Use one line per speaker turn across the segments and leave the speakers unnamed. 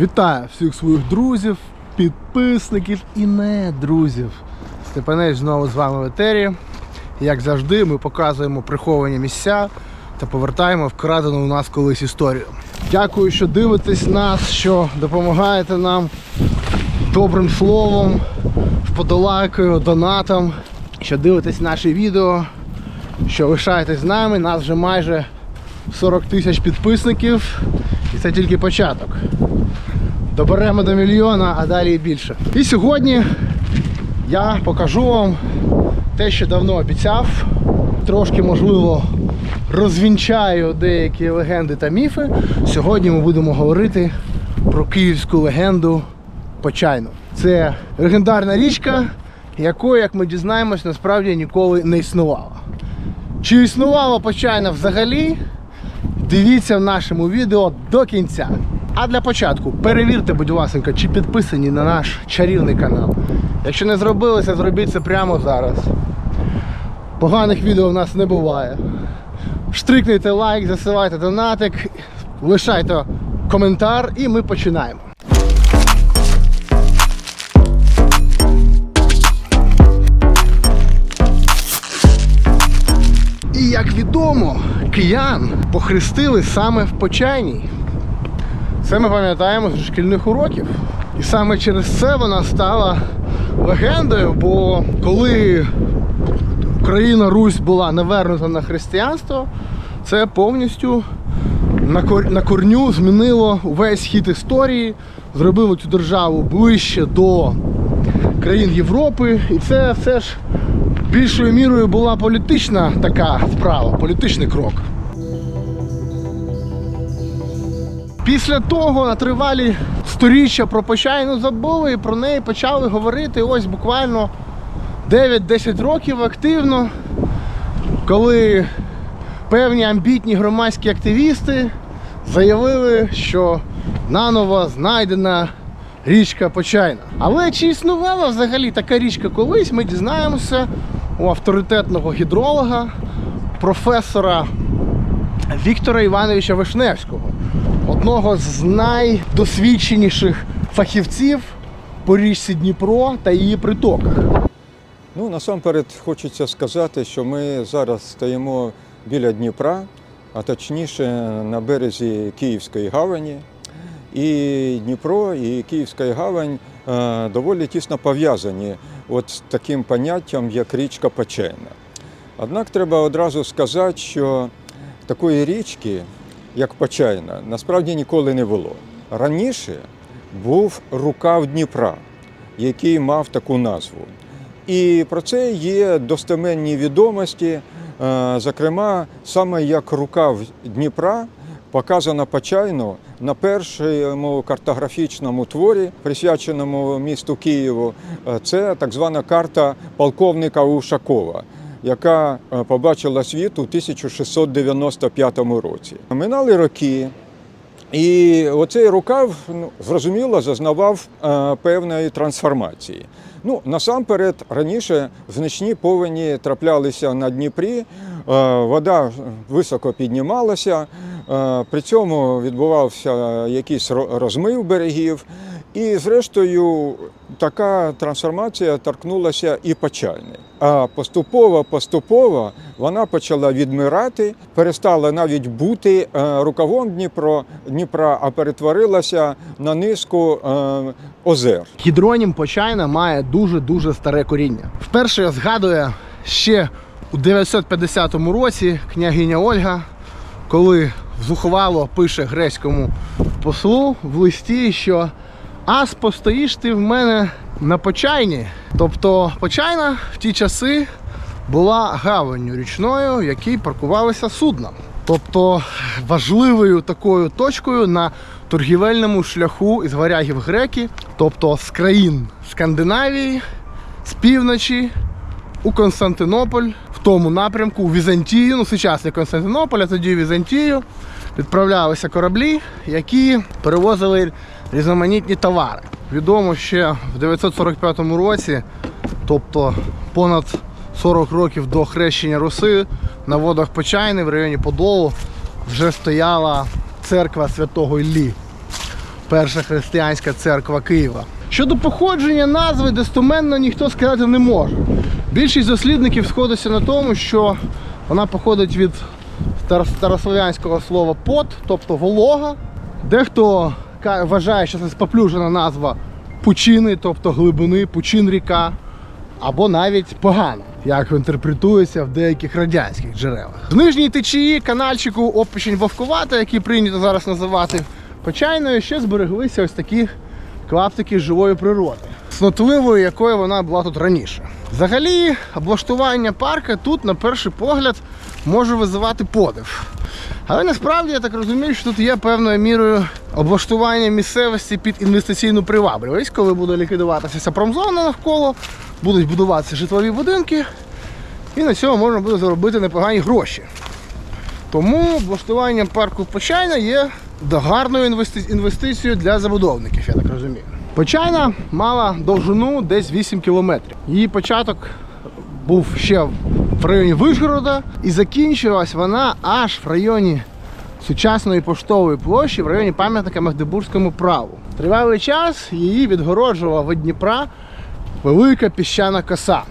Вітаю всіх своїх друзів, підписників і не друзів. Степанець знову з вами в етері. Як завжди, ми показуємо приховані місця та повертаємо вкрадену у нас колись історію. Дякую, що дивитесь нас, що допомагаєте нам добрим словом, вподолайкою, донатом, що дивитесь наші відео, що лишаєтесь з нами. Нас вже майже 40 тисяч підписників. І це тільки початок. Доберемо до мільйона, а далі і більше. І сьогодні я покажу вам те, що давно обіцяв. Трошки, можливо, розвінчаю деякі легенди та міфи. Сьогодні ми будемо говорити про київську легенду Почайну. Це легендарна річка, якої, як ми дізнаємось, насправді ніколи не існувало. Чи існувала Почайна взагалі? Дивіться в нашому відео до кінця. А для початку перевірте, будь ласка, чи підписані на наш чарівний канал. Якщо не зробили це, зробіть це прямо зараз. Поганих відео в нас не буває. Штрикнете лайк, засилайте донатик, лишайте коментар і ми починаємо. І як відомо, киян похрестили саме в Почайній. Це ми пам'ятаємо з шкільних уроків. І саме через це вона стала легендою, бо коли Україна Русь була навернута на християнство, це повністю на, корню змінило увесь хід історії, зробило цю державу ближче до країн Європи. І це все ж більшою мірою була політична така справа, політичний крок. Після того на тривалі сторіччя про Почайну забули і про неї почали говорити ось буквально 9-10 років активно, коли певні амбітні громадські активісти заявили, що наново знайдена річка Почайна. Але чи існувала взагалі така річка колись, ми дізнаємося у авторитетного гідролога, професора Віктора Івановича Вишневського, одного з найдосвідченіших фахівців по річці Дніпро та її притоках.
Ну, насамперед хочеться сказати, що ми зараз стоїмо біля Дніпра, а точніше на березі Київської гавані. І Дніпро, і Київська гавань е, доволі тісно пов'язані от з таким поняттям, як річка Почайна. Однак треба одразу сказати, що такої річки, як Почайна, насправді ніколи не було. Раніше був рукав Дніпра, який мав таку назву. І про це є достеменні відомості, е, зокрема, саме як рукав Дніпра показано Почайну на першому картографічному творі, присвяченому місту Києву. Е, Це так звана карта полковника Ушакова. Яка е, побачила світ у 1695 році. Минали роки, і оцей рукав, ну, зрозуміло, зазнавав е, певної трансформації. Ну, насамперед, раніше значні повені траплялися на Дніпрі, е, вода високо піднімалася, при цьому відбувався якийсь ро- розмив берегів. І, зрештою, така трансформація торкнулася і Почайни. А поступово, поступово вона почала відмирати, перестала навіть бути е, рукавом Дніпро, Дніпра, а перетворилася на низку е, озер.
Гідронім Почайна має дуже-дуже старе коріння. Вперше я згадую ще у 950 році княгиня Ольга, коли зухвало пише грецькому послу в листі, що ас постоїш ти в мене на Почайні. Тобто Почайна в ті часи була гаванню річною, в якій паркувалися судна. Тобто важливою такою точкою на торгівельному шляху із варягів греки, тобто з країн Скандинавії, з півночі у Константинополь, в тому напрямку, у Візантію, ну сучасний Константинополь, а тоді Візантію, відправлялися кораблі, які перевозили різноманітні товари. Відомо ще в 945 році, тобто понад 40 років до хрещення Руси, на водах Почайни в районі Подолу вже стояла церква святого Іллі. перша християнська церква Києва. Щодо походження назви, достоменно ніхто сказати не може. Більшість дослідників сходиться на тому, що вона походить від старослов'янського слова пот, тобто волога. Дехто вважає, що це споплюжена назва пучини, тобто глибини, пучин ріка, або навіть погано, як інтерпретується в деяких радянських джерелах. В нижній течії канальчику опищень вовкувата, який прийнято зараз називати почайною, ще збереглися ось такі клаптики живої природи, снотливою, якою вона була тут раніше. Взагалі, облаштування парка тут, на перший погляд, може визивати подив. Але насправді я так розумію, що тут є певною мірою облаштування місцевості під інвестиційну привабливість, коли буде ліквідуватися промзона навколо, будуть будуватися житлові будинки, і на цьому можна буде заробити непогані гроші. Тому облаштування парку Почайна є гарною інвестицією для забудовників, я так розумію. Почайна мала довжину десь 8 кілометрів. Її початок був ще в районі Вишгорода і закінчилась вона аж в районі сучасної поштової площі, в районі пам'ятника Магдебурзькому праву. Тривалий час її відгороджувала від Дніпра велика піщана коса.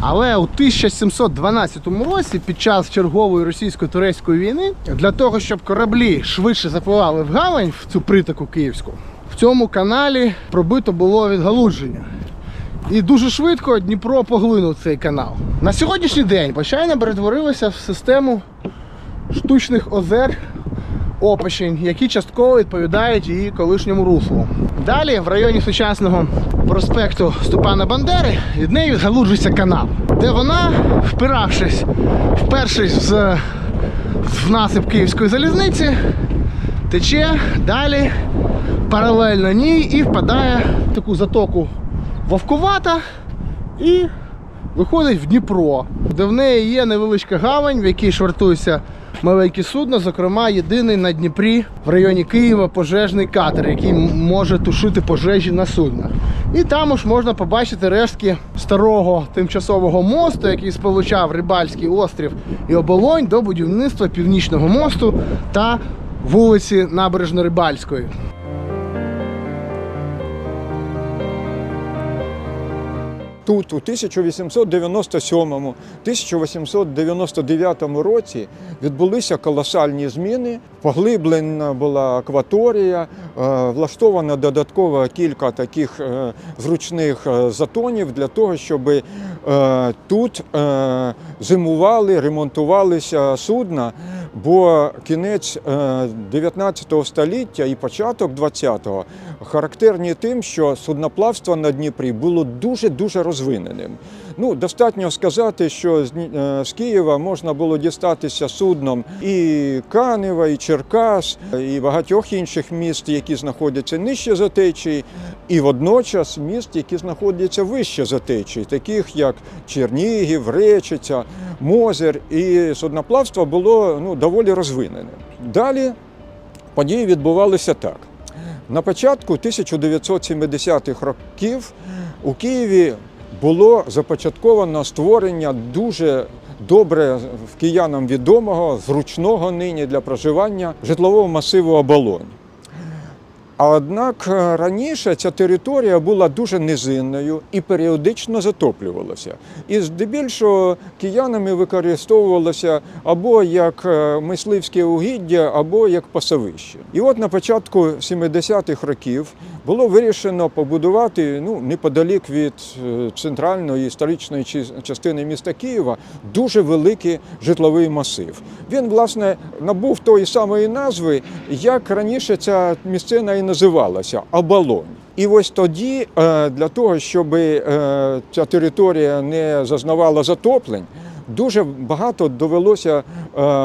Але у 1712 році, під час чергової російсько-турецької війни, для того, щоб кораблі швидше запливали в гавань в цю притоку київську, в цьому каналі пробито було відгалудження. І дуже швидко Дніпро поглинув цей канал. На сьогоднішній день Почайна перетворилася в систему штучних озер опищень, які частково відповідають її колишньому руслу. Далі, в районі сучасного проспекту Степана Бандери, від неї відгалуджується канал, де вона, впиравшись впершись в, в насип Київської залізниці, тече далі паралельно ній і впадає в таку затоку вовкувата і виходить в Дніпро, де в неї є невеличка гавань, в якій швартуються маленькі судна, зокрема, єдиний на Дніпрі в районі Києва пожежний катер, який може тушити пожежі на суднах. І там уж можна побачити рештки старого тимчасового мосту, який сполучав Рибальський острів і оболонь до будівництва північного мосту та вулиці Набережно-Рибальської.
Тут у 1897-1899 році відбулися колосальні зміни. Поглиблена була акваторія, е, влаштовано додатково кілька таких е, зручних е, затонів для того, щоб тут зимували, ремонтувалися судна. Бо кінець е, 19 століття і початок 20-го характерні тим, що судноплавство на Дніпрі було дуже дуже розвиненим. Ну, достатньо сказати, що з, е, з Києва можна було дістатися судном і Канева, і Черкас, і багатьох інших міст, які знаходяться нижче за течії, і водночас міст, які знаходяться вище за течії, таких як Чернігів, Речиця, Мозер. І судноплавство було ну, доволі розвиненим. Далі події відбувалися так. На початку 1970-х років у Києві було започатковано створення дуже добре в киянам відомого, зручного нині для проживання житлового масиву оболонь. Однак е, раніше ця територія була дуже низинною і періодично затоплювалася. І здебільшого киянами використовувалося або як е, мисливське угіддя, або як пасовище. І от на початку 70-х років було вирішено побудувати ну, неподалік від е, центральної історичної частини міста Києва дуже великий житловий масив. Він, власне, набув тої самої назви, як раніше ця місцина і називалася Абалонь. І ось тоді, е, для того, щоб е, ця територія не зазнавала затоплень, дуже багато довелося е,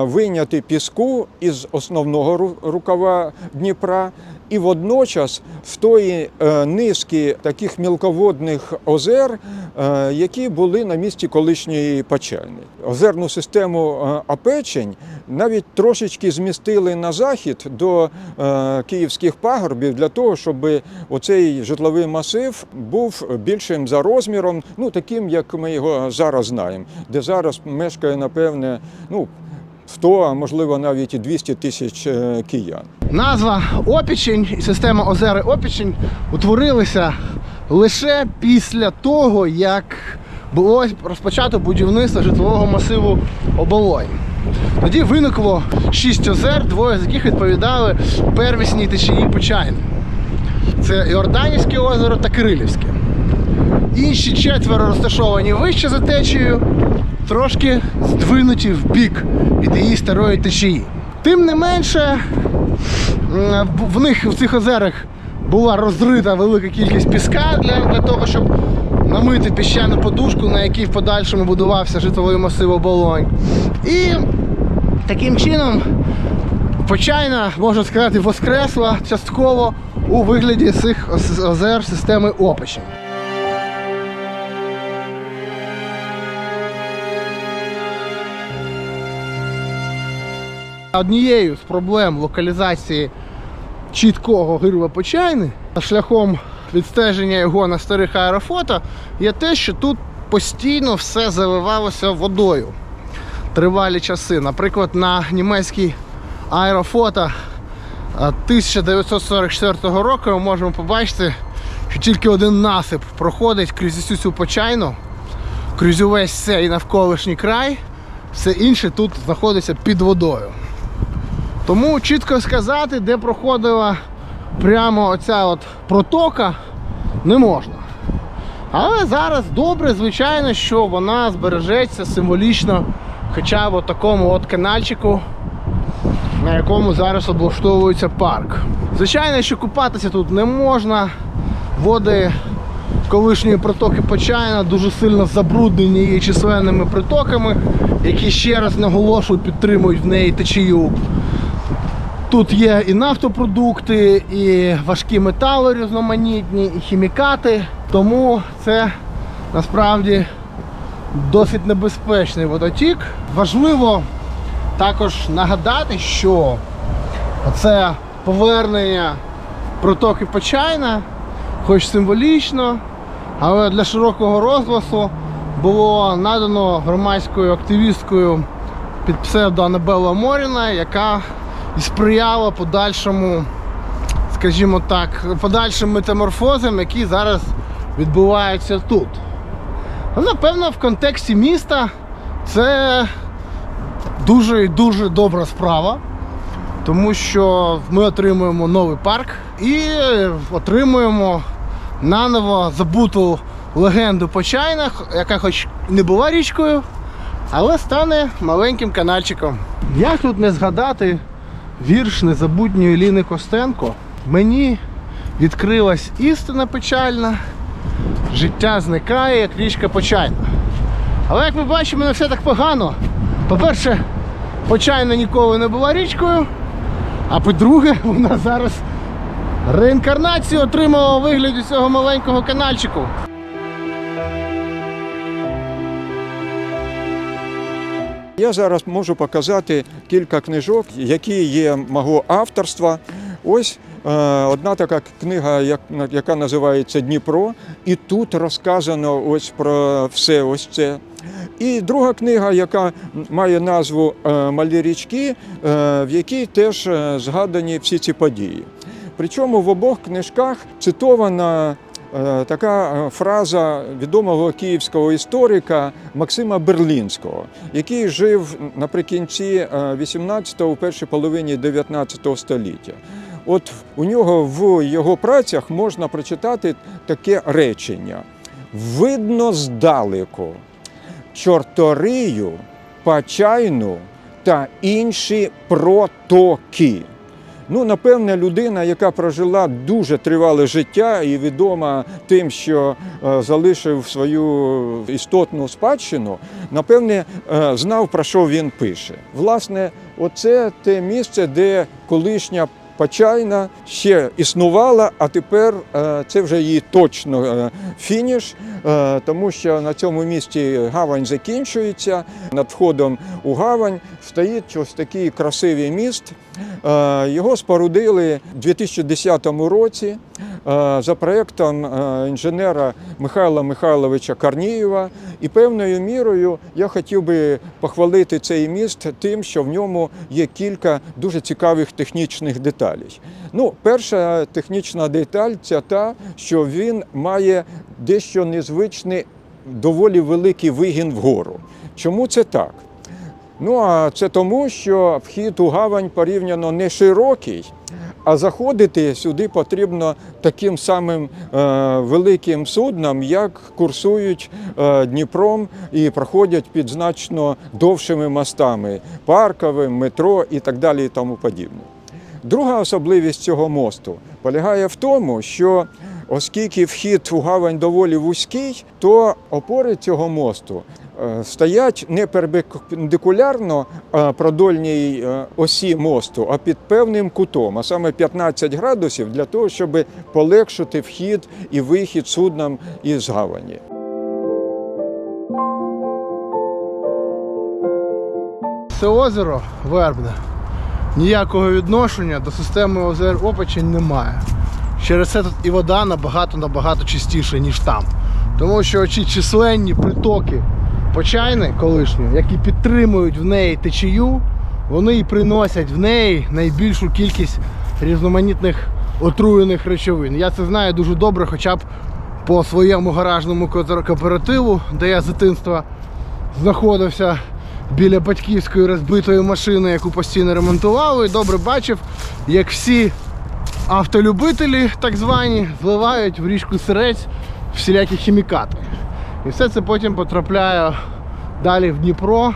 вийняти піску із основного ру- рукава Дніпра. І водночас з тої е, низки таких мілководних озер, е, які були на місці колишньої Почайни. Озерну систему е, Апечень навіть трошечки змістили на захід до е, київських пагорбів для того, щоб оцей житловий масив був більшим за розміром, ну таким, як ми його зараз знаємо, де зараз мешкає, напевне, ну. 100, а можливо навіть і 200 тисяч е, киян.
Назва Опічень і система озери Опічень утворилися лише після того, як було розпочато будівництво житлового масиву Оболонь. Тоді виникло шість озер, двоє з яких відповідали первісній течії Почайни. Це Іорданівське озеро та Кирилівське. Інші четверо розташовані вище за течією, трошки здвинуті в бік від її старої течії. Тим не менше, в них в цих озерах була розрита велика кількість піска для, для того, щоб намити піщану подушку, на якій в подальшому будувався житловий масив оболонь. І таким чином Почайна, можна сказати, воскресла частково у вигляді цих озер системи Опичі. Однією з проблем локалізації чіткого гирва Почайни шляхом відстеження його на старих аерофото є те, що тут постійно все заливалося водою тривалі часи. Наприклад, на німецькій аерофото 1944 року ми можемо побачити, що тільки один насип проходить крізь усю цю почайну, крізь увесь цей навколишній край, все інше тут знаходиться під водою. Тому чітко сказати, де проходила прямо оця от протока, не можна. Але зараз добре, звичайно, що вона збережеться символічно хоча б от такому от канальчику, на якому зараз облаштовується парк. Звичайно, що купатися тут не можна. Води колишньої протоки Почайна дуже сильно забруднені її численними притоками, які ще раз наголошую, підтримують в неї течію. Тут є і нафтопродукти, і важкі метали різноманітні, і хімікати. Тому це насправді досить небезпечний водотік. Важливо також нагадати, що це повернення протоки Почайна, хоч символічно, але для широкого розголосу було надано громадською активісткою під псевдо Анабела Моріна, яка і сприяла подальшому, скажімо так, подальшим метаморфозам, які зараз відбуваються тут. Ну, напевно, в контексті міста це дуже і дуже добра справа, тому що ми отримуємо новий парк і отримуємо наново забуту легенду по чайнах, яка хоч не була річкою, але стане маленьким канальчиком. Як тут не згадати вірш незабутньої Ліни Костенко? Мені відкрилась істина печальна, життя зникає, як річка Почайна. Але як ми бачимо, не все так погано. По-перше, Почайна ніколи не була річкою, а по-друге, вона зараз реінкарнацію отримала у вигляді цього маленького канальчику.
Я зараз можу показати кілька книжок, які є мого авторства. Ось е, одна така книга, яка називається Дніпро, і тут розказано ось про все ось це. І друга книга, яка має назву е, Малі річки, е, в якій теж згадані всі ці події. Причому в обох книжках цитована така е, фраза відомого київського історика Максима Берлінського, який жив наприкінці 18-го, у першій половині 19 століття. От у нього в його працях можна прочитати таке речення: видно здалеку чорторию, пачайну та інші протоки. Ну, напевне, людина, яка прожила дуже тривале життя і відома тим, що е, залишив свою істотну спадщину, напевне, е, знав, про що він пише. Власне, оце те місце, де колишня Почайна ще існувала, а тепер е, це вже її точно фініш, тому що на цьому місці гавань закінчується. Над входом у гавань стоїть ось такий красивий міст. Е, Його спорудили у 2010 році. е, за проєктом е, інженера Михайла Михайловича Корнієва. І певною мірою я хотів би похвалити цей міст тим, що в ньому є кілька дуже цікавих технічних деталей. Ну, перша технічна деталь це та, що він має дещо незвичний, доволі великий вигін вгору. Чому це так? Ну а це тому, що вхід у гавань порівняно не широкий, а заходити сюди потрібно таким самим е, великим суднам, як курсують е, Дніпром і проходять під значно довшими мостами парковим, метро і так далі і тому подібне. Друга особливість цього мосту полягає в тому, що оскільки вхід у гавань доволі вузький, то опори цього мосту стоять не перпендикулярно е, продольній е, осі мосту, а під певним кутом, а саме 15 градусів, для того, щоб полегшити вхід і вихід суднам із гавані.
Це озеро Вербне ніякого відношення до системи озер Опочень немає. Через це тут і вода набагато-набагато чистіша, ніж там. Тому що ці численні притоки почайни колишні, які підтримують в неї течію, вони і приносять в неї найбільшу кількість різноманітних отруєних речовин. Я це знаю дуже добре, хоча б по своєму гаражному кооперативу, де я з дитинства знаходився біля батьківської розбитої машини, яку постійно ремонтували, і добре бачив, як всі автолюбителі, так звані, зливають в річку Сирець всілякі хімікати. І все це потім потрапляє далі в Дніпро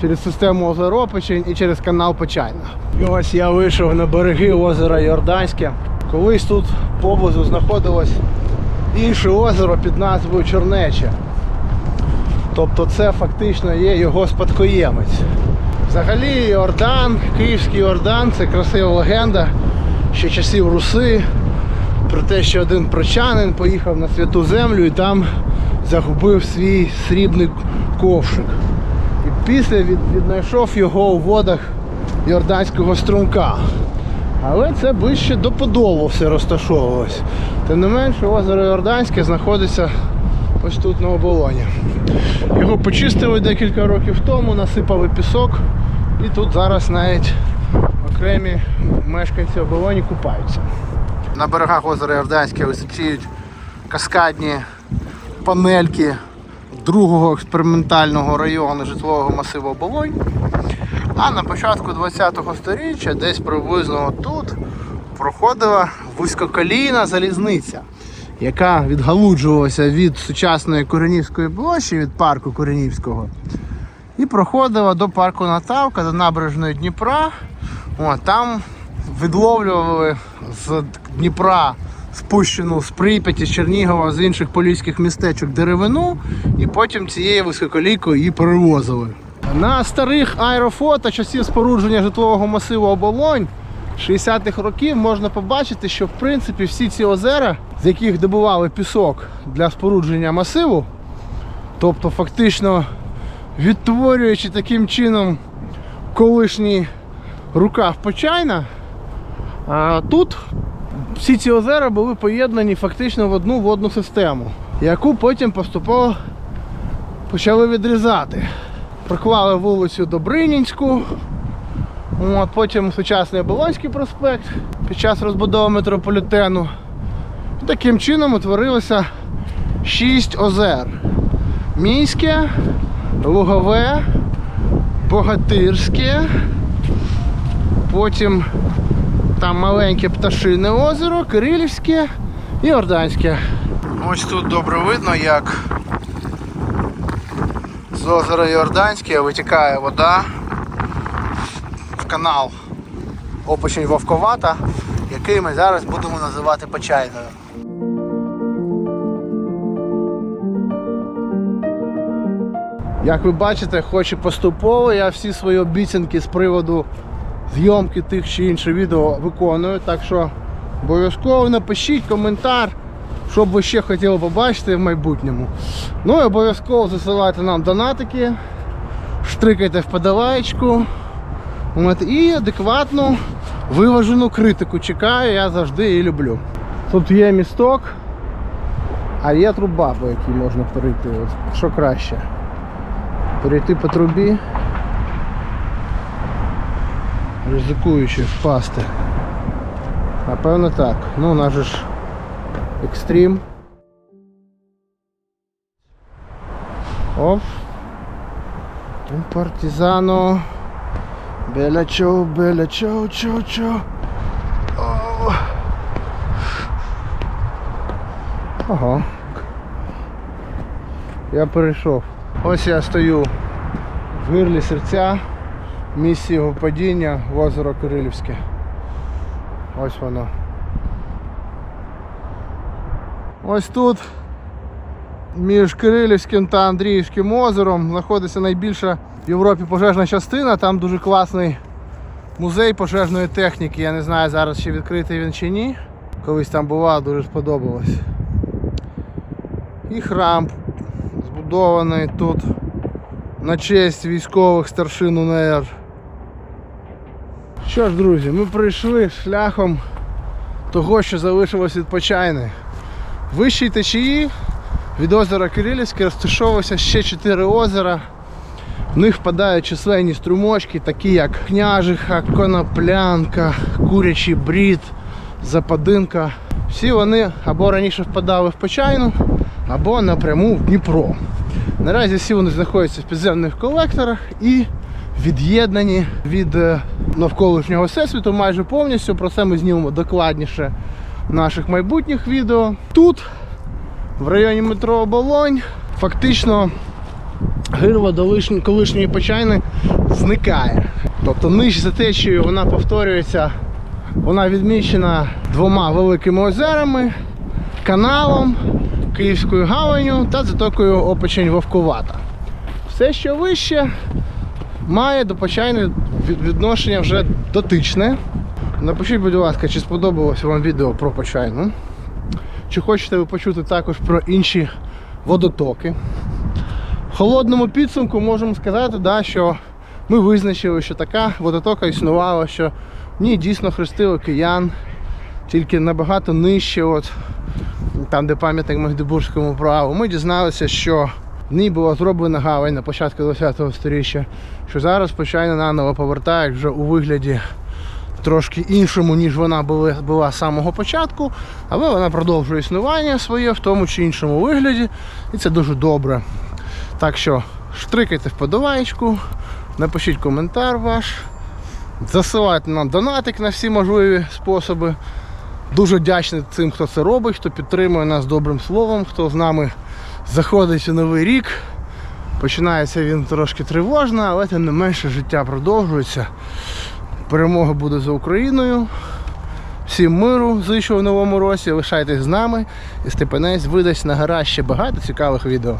через систему озера Опочень і через канал Почайна. І ось я вийшов на береги озера Йорданське. Колись тут поблизу знаходилось інше озеро під назвою Чорнече. Тобто це фактично є його спадкоємець. Взагалі Йордан, Київський Йордан це красива легенда ще часів Руси. Про те, що один прочанин поїхав на святу землю і там загубив свій срібний ковшик. І після від, віднайшов його у водах Йорданського струмка. Але це ближче до Подолу все розташовувалось. Тим не менше, озеро Йорданське знаходиться ось тут на оболоні. Його почистили декілька років тому, насипали пісок, і тут зараз навіть окремі мешканці оболоні купаються. На берегах озера Йорданське височіють каскадні панельки другого експериментального району житлового масиву Оболонь. А на початку 20-го сторіччя, десь приблизно тут, проходила вузькоколійна залізниця, яка відгалуджувалася від сучасної Коренівської площі, від парку Коренівського, і проходила до парку Натавка, до набережної Дніпра. О, там відловлювали з Дніпра спущену з Прип'яті, з Чернігова, з інших поліських містечок деревину, і потім цією високолійкою її перевозили. На старих аерофото часів спорудження житлового масиву Оболонь 60-х років можна побачити, що в принципі всі ці озера, з яких добували пісок для спорудження масиву, тобто фактично відтворюючи таким чином колишній рукав Почайна, тут всі ці озера були поєднані фактично в одну водну систему, яку потім поступово почали відрізати. Проклали вулицю Добринінську, от, потім сучасний Оболонський проспект під час розбудови метрополітену. Таким чином утворилося шість озер. Міське, Лугове, Богатирське, потім там маленьке пташине озеро, Кирилівське і Орданське. Ось тут добре видно, як з озера Йорданське витікає вода в канал Опочень Вовковата, який ми зараз будемо називати Почайною. Як ви бачите, хоч і поступово я всі свої обіцянки з приводу зйомки тих чи інших відео виконую. Так що обов'язково напишіть коментар, що б ви ще хотіли побачити в майбутньому. Ну і обов'язково засилайте нам донатики, штрикайте вподобаєчку. От, і адекватну виважену критику чекаю, я завжди її люблю. Тут є місток, а є труба, по якій можна перейти. От що краще? Перейти по трубі, ризикуючи впасти. Напевно так. Ну, у нас же ж екстрім. Un партизано. Беля чоу, беля чоу, чоу, чоу. Ага. Я перейшов. Ось я стою в гирлі серця, місці його падіння в озеро Кирилівське. Ось воно. Ось тут між Кирилівським та Андріївським озером знаходиться найбільша в Європі пожежна частина. Там дуже класний музей пожежної техніки. Я не знаю зараз чи відкритий він чи ні. Колись там бував, дуже сподобалось. І храм збудований тут на честь військових старшин УНР. Що ж, друзі, ми прийшли шляхом того, що залишилось від почайни. Вищій течії від озера Кирилівське розташовувалося ще чотири озера. В них впадають численні струмочки, такі як княжиха, коноплянка, курячий брід, западинка. Всі вони або раніше впадали в Почайну, або напряму в Дніпро. Наразі всі вони знаходяться в підземних колекторах і від'єднані від е, навколишнього всесвіту майже повністю. Про це ми знімемо докладніше в наших майбутніх відео. Тут, в районі метро Оболонь, фактично гирва до колишньої почайни зникає. Тобто нижче за течією вона повторюється, вона відмічена двома великими озерами, каналом, Київською гаваню та затокою Опечень Вовкувата. Все, що вище, має до почайни відношення вже дотичне. Напишіть, будь ласка, чи сподобалося вам відео про почайну. Чи хочете ви почути також про інші водотоки? В холодному підсумку можемо сказати, да, що ми визначили, що така водотока існувала, що в ній дійсно хрестили киян, тільки набагато нижче, от, там, де пам'ятник Магдебурзькому праву. Ми дізналися, що в ній була зроблена гавань на початку ХХ століття, що зараз почайно наново повертають вже у вигляді трошки іншому, ніж вона була, з самого початку, але вона продовжує існування своє в тому чи іншому вигляді, і це дуже добре. Так що штрикайте вподобаєчку, напишіть коментар ваш, засилайте нам донатик на всі можливі способи. Дуже вдячний цим, хто це робить, хто підтримує нас добрим словом, хто з нами заходить у новий рік. Починається він трошки тривожно, але тим не менше життя продовжується. Перемога буде за Україною. Всім миру, зичу в новому році. Лишайтесь з нами. І Степанець видасть на гора ще багато цікавих відео.